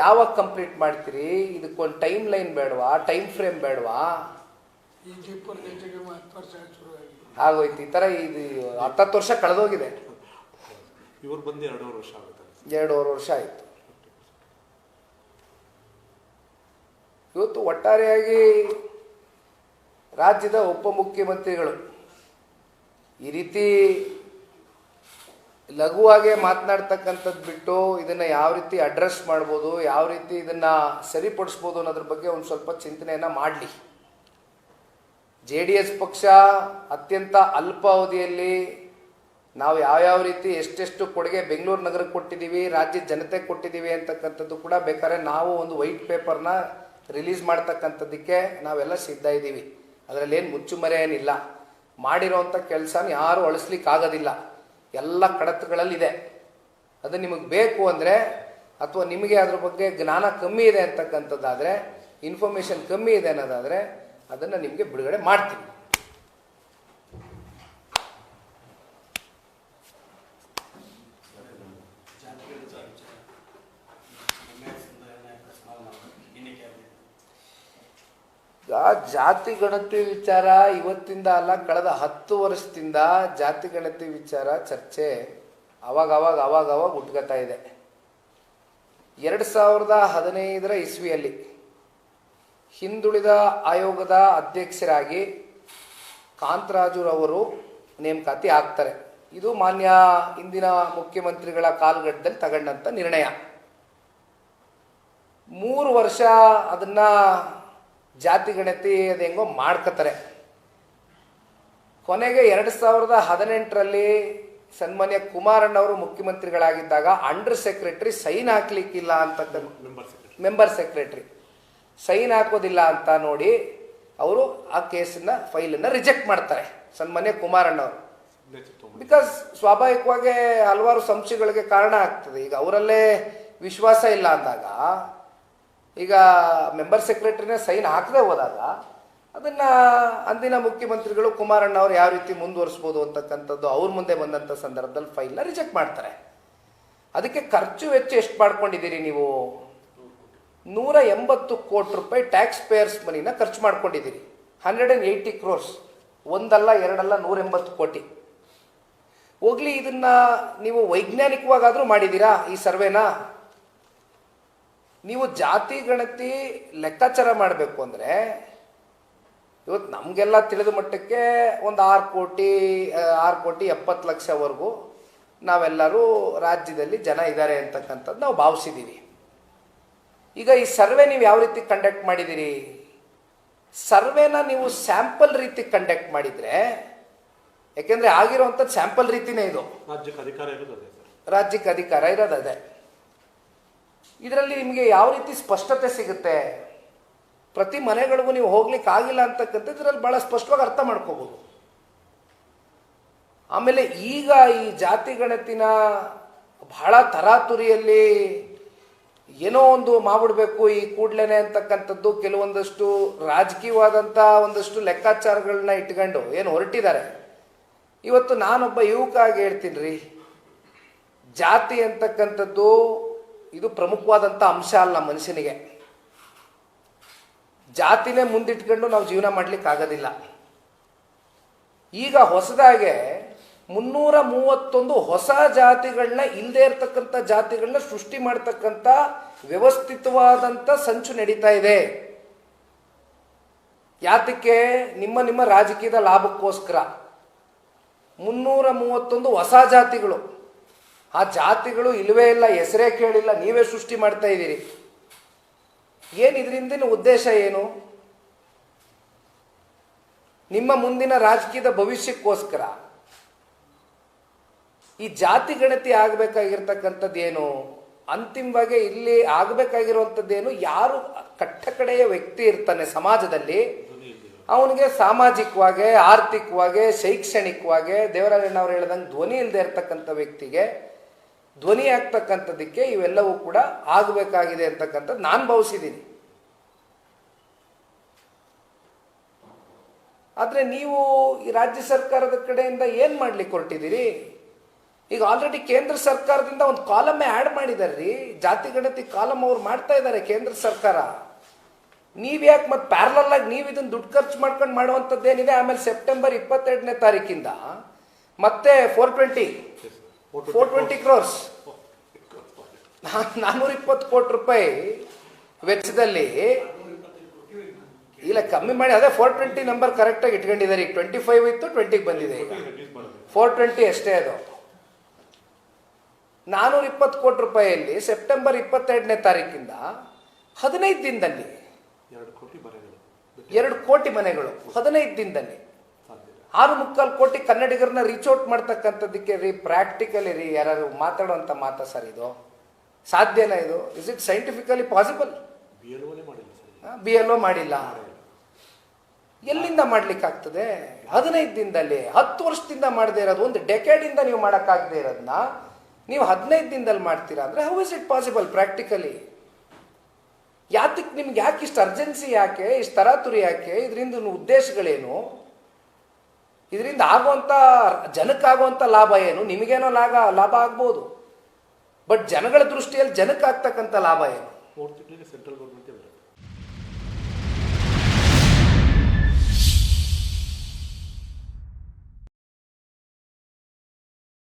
ಯಾವಾಗ ಕಂಪ್ಲೀಟ್ ಮಾಡ್ತೀರಿ? ಇದಕ್ಕೊಂದು ಟೈಮ್ ಲೈನ್ ಬೇಡವಾ? ಟೈಮ್ ಫ್ರೇಮ್ ಬೇಡವಾ ಆಗೋಯ್ತು. ಈ ಥರ ಇದು ಹತ್ತತ್ತು ವರ್ಷ ಕಳೆದೋಗಿದೆ. ಇವ್ರು ಬಂದು ಎರಡೂವರೆ ವರ್ಷ ಆಗುತ್ತೆ. ಎರಡೂವರೆ ವರ್ಷ ಆಯಿತು. ಇವತ್ತು ಒಟ್ಟಾರೆಯಾಗಿ ರಾಜ್ಯದ ಉಪಮುಖ್ಯಮಂತ್ರಿಗಳು ಈ ರೀತಿ ಲಘುವಾಗೆ ಮಾತನಾಡ್ತಕ್ಕಂಥದ್ದು ಬಿಟ್ಟು ಇದನ್ನು ಯಾವ ರೀತಿ ಅಡ್ರೆಸ್ ಮಾಡ್ಬೋದು, ಯಾವ ರೀತಿ ಇದನ್ನು ಸರಿಪಡಿಸ್ಬೋದು ಅನ್ನೋದ್ರ ಬಗ್ಗೆ ಒಂದು ಸ್ವಲ್ಪ ಚಿಂತನೆಯನ್ನು ಮಾಡಲಿ. ಜೆ ಡಿ ಎಸ್ ಪಕ್ಷ ಅತ್ಯಂತ ಅಲ್ಪಾವಧಿಯಲ್ಲಿ ನಾವು ಯಾವ್ಯಾವ ರೀತಿ ಎಷ್ಟೆಷ್ಟು ಕೊಡುಗೆ ಬೆಂಗಳೂರು ನಗರಕ್ಕೆ ಕೊಟ್ಟಿದ್ದೀವಿ ರಾಜ್ಯದ ಜನತೆ ಕೊಟ್ಟಿದ್ದೀವಿ ಅಂತಕ್ಕಂಥದ್ದು ಕೂಡ ಬೇಕಾದ್ರೆ ನಾವು ಒಂದು ವೈಟ್ ಪೇಪರ್ನ ರಿಲೀಸ್ ಮಾಡ್ತಕ್ಕಂಥದ್ದಕ್ಕೆ ನಾವೆಲ್ಲ ಸಿದ್ಧ ಇದ್ದೀವಿ. ಅದರಲ್ಲಿ ಏನು ಮುಚ್ಚುಮರೆ ಏನಿಲ್ಲ. ಮಾಡಿರೋವಂಥ ಕೆಲಸನ ಯಾರೂ ಅಳಿಸ್ಲಿಕ್ಕಾಗೋದಿಲ್ಲ. ಎಲ್ಲ ಕಡತಗಳಲ್ಲಿದೆ. ಅದು ನಿಮಗೆ ಬೇಕು ಅಂದರೆ, ಅಥವಾ ನಿಮಗೆ ಅದ್ರ ಬಗ್ಗೆ ಜ್ಞಾನ ಕಮ್ಮಿ ಇದೆ ಅಂತಕ್ಕಂಥದ್ದಾದರೆ ಇನ್ಫಾರ್ಮೇಷನ್ ಕಮ್ಮಿ ಇದೆ ಅನ್ನೋದಾದರೆ, ಅದನ್ನು ನಿಮಗೆ ಬಿಡುಗಡೆ ಮಾಡ್ತೀವಿ ಜಾತಿ ಗಣತಿ ವಿಚಾರ ಇವತ್ತಿಂದ ಅಲ್ಲ, ಕಳೆದ ಹತ್ತು ವರ್ಷದಿಂದ ಜಾತಿ ಗಣತಿ ವಿಚಾರ ಚರ್ಚೆ ಅವಾಗ ಅವಾಗ ಅವಾಗ ಅವಾಗ ಉಟ್ಕೋತಾ ಇದೆ. ಎರಡು ಸಾವಿರದ ಹದಿನೈದರ ಇಸ್ವಿಯಲ್ಲಿ ಹಿಂದುಳಿದ ಆಯೋಗದ ಅಧ್ಯಕ್ಷರಾಗಿ ಕಾಂತರಾಜುರವರು ನೇಮಕಾತಿ ಆಗ್ತಾರೆ. ಇದು ಮಾನ್ಯ ಇಂದಿನ ಮುಖ್ಯಮಂತ್ರಿಗಳ ಕಾಲ್ಗಡ್ಡದಲ್ಲಿ ತಗೊಂಡಂಥ ನಿರ್ಣಯ. ಮೂರು ವರ್ಷ ಅದನ್ನ ಜಾತಿ ಗಣತಿ ಅದು ಹೆಂಗೋ ಮಾಡ್ಕೋತಾರೆ. ಕೊನೆಗೆ ಎರಡು ಸಾವಿರದ ಹದಿನೆಂಟರಲ್ಲಿ ಸನ್ಮಾನ್ಯ ಕುಮಾರಣ್ಣವರು ಮುಖ್ಯಮಂತ್ರಿಗಳಾಗಿದ್ದಾಗ ಅಂಡರ್ ಸೆಕ್ರೆಟರಿ ಸೈನ್ ಹಾಕ್ಲಿಕ್ಕಿಲ್ಲ ಅಂತ ಮೆಂಬರ್ ಸೆಕ್ರೆಟರಿ ಸೈನ್ ಹಾಕೋದಿಲ್ಲ ಅಂತ ನೋಡಿ ಅವರು ಆ ಕೇಸನ್ನ ಫೈಲನ್ನು ರಿಜೆಕ್ಟ್ ಮಾಡ್ತಾರೆ ಸನ್ಮಾನ್ಯ ಕುಮಾರಣ್ಣವರು ಬಿಕಾಸ್ ಸ್ವಾಭಾವಿಕವಾಗಿ ಹಲವಾರು ಸಂಶಯಗಳಿಗೆ ಕಾರಣ ಆಗ್ತದೆ. ಈಗ ಅವರಲ್ಲೇ ವಿಶ್ವಾಸ ಇಲ್ಲ ಅಂದಾಗ ಈಗ ಮೆಂಬರ್ ಸೆಕ್ರೆಟರಿನೇ ಸೈನ್ ಹಾಕದೆ ಹೋದಾಗ ಅದನ್ನ ಅಂದಿನ ಮುಖ್ಯಮಂತ್ರಿಗಳು ಕುಮಾರಣ್ಣ ಅವರು ಯಾವ ರೀತಿ ಮುಂದುವರಿಸ್ಬೋದು ಅಂತಕ್ಕಂಥದ್ದು ಅವ್ರ ಮುಂದೆ ಬಂದಂಥ ಸಂದರ್ಭದಲ್ಲಿ ಫೈಲ್ನ ರಿಜೆಕ್ಟ್ ಮಾಡ್ತಾರೆ. ಅದಕ್ಕೆ ಖರ್ಚು ವೆಚ್ಚ ಎಷ್ಟು ಮಾಡ್ಕೊಂಡಿದ್ದೀರಿ ನೀವು? ನೂರ ಎಂಬತ್ತು ಕೋಟಿ ರೂಪಾಯಿ ಟ್ಯಾಕ್ಸ್ ಪೇಯರ್ಸ್ ಮನಿನ ಖರ್ಚು ಮಾಡ್ಕೊಂಡಿದ್ದೀರಿ. ಹಂಡ್ರೆಡ್ ಆ್ಯಂಡ್ ಏಯ್ಟಿ ಕ್ರೋರ್ಸ್ ಒಂದಲ್ಲ, ಎರಡಲ್ಲ, ನೂರ ಎಂಬತ್ತು ಕೋಟಿ. ಹೋಗ್ಲಿ, ಇದನ್ನ ನೀವು ವೈಜ್ಞಾನಿಕವಾಗಾದರೂ ಮಾಡಿದ್ದೀರಾ ಈ ಸರ್ವೆನ? ನೀವು ಜಾತಿ ಗಣತಿ ಲೆಕ್ಕಾಚಾರ ಮಾಡಬೇಕು ಅಂದರೆ ಇವತ್ತು ನಮಗೆಲ್ಲ ತಿಳಿದ ಮಟ್ಟಕ್ಕೆ ಒಂದು ಆರು ಕೋಟಿ ಆರು ಕೋಟಿ ಎಪ್ಪತ್ತು ಲಕ್ಷವರೆಗೂ ನಾವೆಲ್ಲರೂ ರಾಜ್ಯದಲ್ಲಿ ಜನ ಇದ್ದಾರೆ ಅಂತಕ್ಕಂಥದ್ದು ನಾವು ಭಾವಿಸಿದ್ದೀವಿ. ಈಗ ಈ ಸರ್ವೆ ನೀವು ಯಾವ ರೀತಿ ಕಂಡಕ್ಟ್ ಮಾಡಿದ್ದೀರಿ? ಸರ್ವೆನ ನೀವು ಸ್ಯಾಂಪಲ್ ರೀತಿ ಕಂಡಕ್ಟ್ ಮಾಡಿದರೆ ಯಾಕೆಂದರೆ ಆಗಿರೋವಂಥದ್ದು ಸ್ಯಾಂಪಲ್ ರೀತಿನೇ ಇದು. ರಾಜ್ಯಕ್ಕೆ ಅಧಿಕಾರ ಇರೋದು ಅದೇ ಸರ್. ರಾಜ್ಯಕ್ಕೆ ಅಧಿಕಾರ ಇರೋದು ಅದೇ. ಇದರಲ್ಲಿ ನಿಮಗೆ ಯಾವ ರೀತಿ ಸ್ಪಷ್ಟತೆ ಸಿಗುತ್ತೆ? ಪ್ರತಿ ಮನೆಗಳಿಗೂ ನೀವು ಹೋಗ್ಲಿಕ್ಕೆ ಆಗಿಲ್ಲ ಅಂತಕ್ಕಂಥ ಇದರಲ್ಲಿ ಬಹಳ ಸ್ಪಷ್ಟವಾಗಿ ಅರ್ಥ ಮಾಡ್ಕೋಬಹುದು ಆಮೇಲೆ ಈಗ ಈ ಜಾತಿ ಗಣತಿನ ಬಹಳ ತರಾತುರಿಯಲ್ಲಿ ಏನೋ ಒಂದು ಮಾಡ್ಬಿಡ್ಬೇಕು ಈ ಕೂಡ್ಲೇನೆ ಅಂತಕ್ಕಂಥದ್ದು ಕೆಲವೊಂದಷ್ಟು ರಾಜಕೀಯವಾದಂಥ ಒಂದಷ್ಟು ಲೆಕ್ಕಾಚಾರಗಳನ್ನ ಇಟ್ಕೊಂಡು ಏನು ಹೊರಟಿದ್ದಾರೆ. ಇವತ್ತು ನಾನೊಬ್ಬ ಯುವಕ ಆಗಿ ಹೇಳ್ತೀನಿ ರೀ. ಜಾತಿ ಅಂತಕ್ಕಂಥದ್ದು ಇದು ಪ್ರಮುಖವಾದಂಥ ಅಂಶ ಅಲ್ಲ ಮನುಷ್ಯನಿಗೆ. ಜಾತಿನೇ ಮುಂದಿಟ್ಕೊಂಡು ನಾವು ಜೀವನ ಮಾಡ್ಲಿಕ್ಕೆ ಆಗೋದಿಲ್ಲ. ಈಗ ಹೊಸದಾಗೆ ಮುನ್ನೂರ ಮೂವತ್ತೊಂದು ಹೊಸ ಜಾತಿಗಳನ್ನ ಇಲ್ಲದೆ ಇರತಕ್ಕಂಥ ಜಾತಿಗಳನ್ನ ಸೃಷ್ಟಿ ಮಾಡ್ತಕ್ಕಂಥ ವ್ಯವಸ್ಥಿತವಾದಂಥ ಸಂಚು ನಡೀತಾ ಇದೆ. ಯಾತಕ್ಕೆ? ನಿಮ್ಮ ನಿಮ್ಮ ರಾಜಕೀಯದ ಲಾಭಕ್ಕೋಸ್ಕರ. ಮುನ್ನೂರ ಮೂವತ್ತೊಂದು ಹೊಸ ಜಾತಿಗಳು. ಆ ಜಾತಿಗಳು ಇಲ್ಲವೇ ಇಲ್ಲ, ಹೆಸರೇ ಕೇಳಿಲ್ಲ, ನೀವೇ ಸೃಷ್ಟಿ ಮಾಡ್ತಾ ಇದ್ದೀರಿ. ಏನು ಇದರಿಂದ ಉದ್ದೇಶ ಏನು? ನಿಮ್ಮ ಮುಂದಿನ ರಾಜಕೀಯದ ಭವಿಷ್ಯಕ್ಕೋಸ್ಕರ ಈ ಜಾತಿ ಗಣತಿ ಆಗಬೇಕಾಗಿರ್ತಕ್ಕಂಥದ್ದು ಏನು? ಅಂತಿಮವಾಗಿ ಇಲ್ಲಿ ಆಗಬೇಕಾಗಿರುವಂಥದ್ದೇನು? ಯಾರು ಕಟ್ಟಕಡೆಯ ವ್ಯಕ್ತಿ ಇರ್ತಾನೆ ಸಮಾಜದಲ್ಲಿ, ಅವನಿಗೆ ಸಾಮಾಜಿಕವಾಗಿ, ಆರ್ಥಿಕವಾಗಿ, ಶೈಕ್ಷಣಿಕವಾಗಿ ದೇವರಾಜಣ್ಣ ಅವ್ರು ಹೇಳ್ದಂಗೆ ಧ್ವನಿ ಇಲ್ಲದೆ ಇರ್ತಕ್ಕಂಥ ವ್ಯಕ್ತಿಗೆ ಧ್ವನಿ ಆಗ್ತಕ್ಕಂಥದ್ದಕ್ಕೆ ಇವೆಲ್ಲವೂ ಕೂಡ ಆಗಬೇಕಾಗಿದೆ ಅಂತಕ್ಕಂಥದ್ದು ನಾನು ಭಾವಿಸಿದ್ದೀನಿ. ಆದರೆ ನೀವು ಈ ರಾಜ್ಯ ಸರ್ಕಾರದ ಕಡೆಯಿಂದ ಏನು ಮಾಡಲಿಕ್ಕೆ ಹೊರಟಿದ್ದೀರಿ? ಈಗ ಆಲ್ರೆಡಿ ಕೇಂದ್ರ ಸರ್ಕಾರದಿಂದ ಒಂದು ಕಾಲಮ್ಮೇ ಆ್ಯಡ್ ಮಾಡಿದ್ದಾರೆ ರೀ. ಜಾತಿ, ಗಣತಿ ಕಾಲಮ್ ಅವ್ರು ಮಾಡ್ತಾ ಇದ್ದಾರೆ ಕೇಂದ್ರ ಸರ್ಕಾರ. ನೀವು ಯಾಕೆ ಮತ್ತೆ ಪ್ಯಾರಲಲ್ಲಾಗಿ ನೀವು ಇದನ್ನು ದುಡ್ಡು ಖರ್ಚು ಮಾಡ್ಕೊಂಡು ಮಾಡುವಂಥದ್ದೇನಿದೆ? ಆಮೇಲೆ ಸೆಪ್ಟೆಂಬರ್ ಇಪ್ಪತ್ತೆರಡನೇ ತಾರೀಕಿಂದ. ಮತ್ತೆ four twenty four twenty crores ನಾನ್ನೂರ ಇಪ್ಪತ್ತು ಕೋಟಿ ರೂಪಾಯಿ ವೆಚ್ಚದಲ್ಲಿ ಇಲ್ಲ ಕಮ್ಮಿ ಮಾಡಿ ಅದೇ ಫೋರ್ ಟ್ವೆಂಟಿ ನಂಬರ್ ಕರೆಕ್ಟಾಗಿ ಇಟ್ಕೊಂಡಿದ್ದಾರೆ. ಈಗ ಟ್ವೆಂಟಿ ಫೈವ್ ಇತ್ತು ಟ್ವೆಂಟಿಗೆ ಬಂದಿದೆ ಈಗ. ಫೋರ್ ಟ್ವೆಂಟಿ ಅಷ್ಟೇ ಅದು. ನಾನೂರ ಇಪ್ಪತ್ತು ಕೋಟಿ ರೂಪಾಯಿಯಲ್ಲಿ ಸೆಪ್ಟೆಂಬರ್ ಇಪ್ಪತ್ತೆರಡನೇ ತಾರೀಕಿಂದ ಹದಿನೈದು ದಿನದಲ್ಲಿ ಎರಡು ಕೋಟಿ ಮನೆಗಳು. ಎರಡು ಕೋಟಿ ಮನೆಗಳು ಹದಿನೈದು ದಿನದಲ್ಲಿ. ಆರು ಮುಕ್ಕಾಲು ಕೋಟಿ ಕನ್ನಡಿಗರನ್ನ ರೀಚ್ ಔಟ್ ಮಾಡ್ತಕ್ಕಂಥದ್ದಕ್ಕೆ ರೀ ಪ್ರಾಕ್ಟಿಕಲಿ ರೀ ಯಾರು ಮಾತಾಡುವಂಥ ಮಾತಾ ಸರ್ ಇದು? ಸಾಧ್ಯನಾ ಇದು? Is it scientifically possible B L L ಮಾಡಿಲ್ಲ ಎಲ್ಲಿಂದ ಮಾಡ್ಲಿಕ್ಕಾಗ್ತದೆ? ಹದಿನೈದು ದಿನದಲ್ಲಿ ಹತ್ತು ವರ್ಷದಿಂದ ಮಾಡದೇ ಇರೋದು ಒಂದು ಡೆಕೆಡಿಂದ ನೀವು ಮಾಡೋಕ್ಕಾಗದೇ ಇರೋದನ್ನ ನೀವು ಹದಿನೈದು ದಿನದಲ್ಲಿ ಮಾಡ್ತೀರಾ ಅಂದರೆ how is it possible practically ಯಾತಕ್ಕೆ ನಿಮ್ಗೆ ಯಾಕೆ ಇಷ್ಟು ಅರ್ಜೆನ್ಸಿ ಯಾಕೆ ಇಷ್ಟು ತರಾತುರಿ ಯಾಕೆ ಇದರಿಂದ ಉದ್ದೇಶಗಳೇನು? ಇದರಿಂದ ಆಗುವಂಥ ಜನಕ್ಕಾಗುವಂಥ ಲಾಭ ಏನು? ನಿಮಗೇನೋ ಲಾಭ ಲಾಭ ಆಗ್ಬೋದು. ಬಟ್ ಜನಗಳ ದೃಷ್ಟಿಯಲ್ಲಿ ಜನಕ್ಕೆ ಆಗ್ತಕ್ಕಂಥ ಲಾಭ ಏನು? Central government